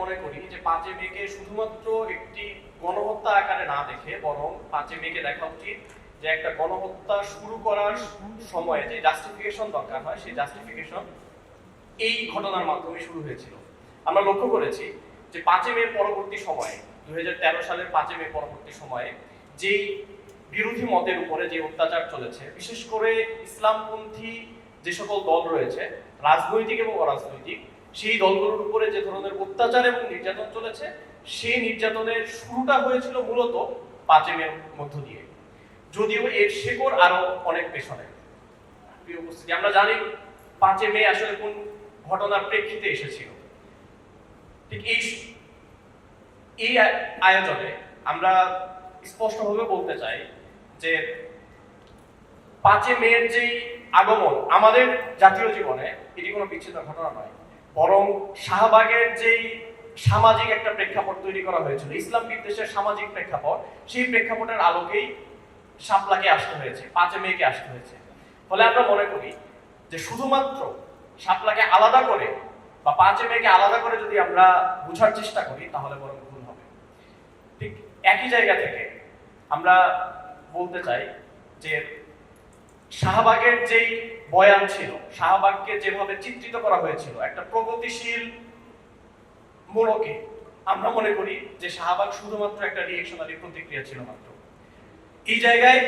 মনে করি যে পাঁচে মেয়েকে শুধুমাত্র একটি গণহত্যা আকারে না দেখে বরং পাঁচে মেয়েকে দেখা উচিত যে একটা গণহত্যা শুরু করার সময়ে যে জাস্টিফিকেশন দরকার হয়, সেই জাস্টিফিকেশন এই ঘটনার মাধ্যমে শুরু হয়েছিল। আমরা লক্ষ্য করেছি যে পাঁচে মে পরবর্তী সময়ে, দুই হাজার তেরো সালের পাঁচে মে পরবর্তী সময়ে যেই বিরোধী মতের উপরে যে অত্যাচার চলেছে, বিশেষ করে ইসলামপন্থী যে সকল দল রয়েছে, রাজনৈতিক এবং অরাজনৈতিক সেই দলগুলোর উপরে যে ধরনের অত্যাচার এবং নির্যাতন চলেছে, সেই নির্যাতনের শুরুটা হয়েছিল মূলত পাঁচে মের মধ্য দিয়ে। যদিও এর শেকড় আরও অনেক পেছনে। আমরা জানি পাঁচে মে আসলে কোন ঘটনার প্রেক্ষিতে এসেছিল। ঠিক এই এই আয়োজনে আমরা স্পষ্টভাবে বলতে চাই যে পাঁচে মেয়ের যেই আগমন আমাদের জাতীয় জীবনে, এটি কোনো বিচ্ছিন্ন ঘটনা নয়। বরং শাহবাগের যেই সামাজিক একটা প্রেক্ষাপট তৈরি করা হয়েছিল, ইসলাম বিদ্বেষের সামাজিক প্রেক্ষাপট, সেই প্রেক্ষাপটের আলোকেই শাপলাকে আসতে হয়েছে, পাঁচে মেয়েকে আসতে হয়েছে। ফলে আমরা মনে করি যে শুধুমাত্র শাপলাকে আলাদা করে বা পাঁচে মেয়েকে আলাদা করে যদি আমরা বোঝার চেষ্টা করি, তাহলে বরং ভুল হবে। ঠিক একই জায়গা থেকে আমরা বলতে চাই যে শাহবাগের যেই বয়ান ছিল, শাহবাগকে যেভাবে চিত্রিত করা হয়েছিল, একটা প্রগতিশীল মূলকে আমরা মনে করি যে শাহবাগ শুধুমাত্র একটা রিয়েকশনারি প্রতিক্রিয়া ছিল মাত্র। এই জায়গায়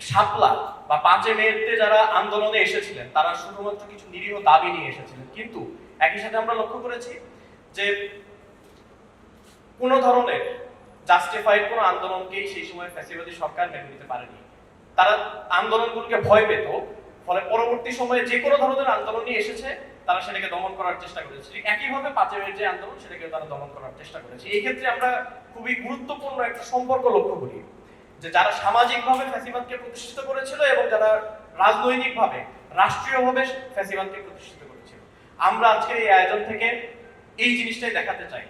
শাপলা বা পাঁচে মেয়েতে যারা আন্দোলনে এসেছিলেন, তারা শুধুমাত্র কিছু নিরীহ দাবি নিয়ে এসেছিলেন। কিন্তু একই সাথে আমরা লক্ষ্য করেছি যে কোনো ধরনের জাস্টিফাইড কোনো আন্দোলনকেই সেই সময় ফ্যাসিবাদী সরকার মেনে নিতে পারেনি। তারা আন্দোলনগুলোকে ভয় পেত, ফলে পরবর্তী সময়ে যে কোনো ধরনের আন্দোলন নিয়ে এসেছে, তারা সেটাকে দমন করার চেষ্টা করেছে। একইভাবে পাঁচে যে আন্দোলন সেটাকে তারা দমন করার চেষ্টা করেছে। এই ক্ষেত্রে আমরা খুবই গুরুত্বপূর্ণ একটা সম্পর্ক লক্ষ্য করি, যে যারা সামাজিকভাবে ফ্যাসিবাদকে প্রতিষ্ঠিত করেছিল এবং যারা রাজনৈতিকভাবে, রাষ্ট্রীয়ভাবে ফ্যাসিবাদকে প্রতিষ্ঠিত করেছিল। আমরা আজকের এই আয়োজন থেকে এই জিনিসটাই দেখাতে চাই।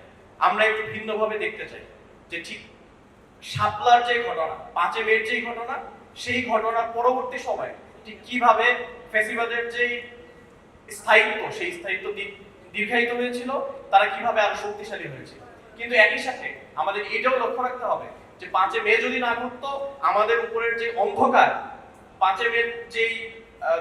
আমরা একটু ভিন্নভাবে দেখতে চাই যে ঠিক শাপলার যে ঘটনা পাঁচে মেয়ের যে ঘটনা সেই ঘটনার পরবর্তী সময়ে ঠিক কীভাবে ফ্যাসিবাদের যেই স্থায়িত্ব, সেই স্থায়িত্ব দীর- দীর্ঘায়িত হয়েছিল, তারা কীভাবে আরও শক্তিশালী হয়েছিল। কিন্তু একই সাথে আমাদের এটাও লক্ষ্য রাখতে হবে যে পাঁচে মে যদি না ঘটতো, আমাদের উপরের যে অন্ধকার, পাঁচে মে যেই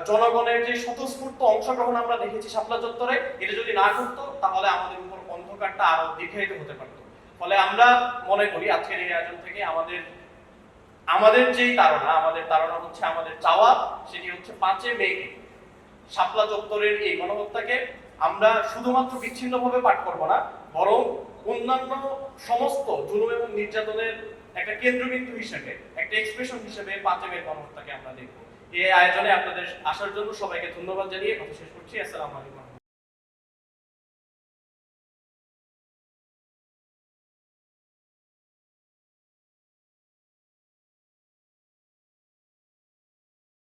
জনগণের যে স্বতঃস্ফূর্ত অংশগ্রহণ আমরা দেখেছি শাপলা চত্বরে, এটা যদি না ঘটতো, তাহলে আমাদের উপর অন্ধকারটা আরও দীর্ঘায়িত হতে পারতো। ফলে আমরা মনে করি আজকের এই আয়োজন থেকে আমাদের আমাদের যেই তারা আমাদের তারা হচ্ছে আমাদের চাওয়া, সেটি হচ্ছে পাঁচে মেকে শাপলা চত্বরের এই গণহত্যাকে আমরা শুধুমাত্র বিচ্ছিন্নভাবে পাঠ করব না, বরং অন্যান্য সমস্ত জুলুম এবং নির্যাতনের একটা কেন্দ্রবিন্দু হিসেবে, একটা এক্সপ্রেশন হিসেবে পাঁচে মেঘ গণহত্যাকে আমরা দেখব। এই আয়োজনে আপনাদের আসার জন্য সবাইকে ধন্যবাদ জানিয়ে কথা শেষ করছি। আসসালামু আলাইকুম।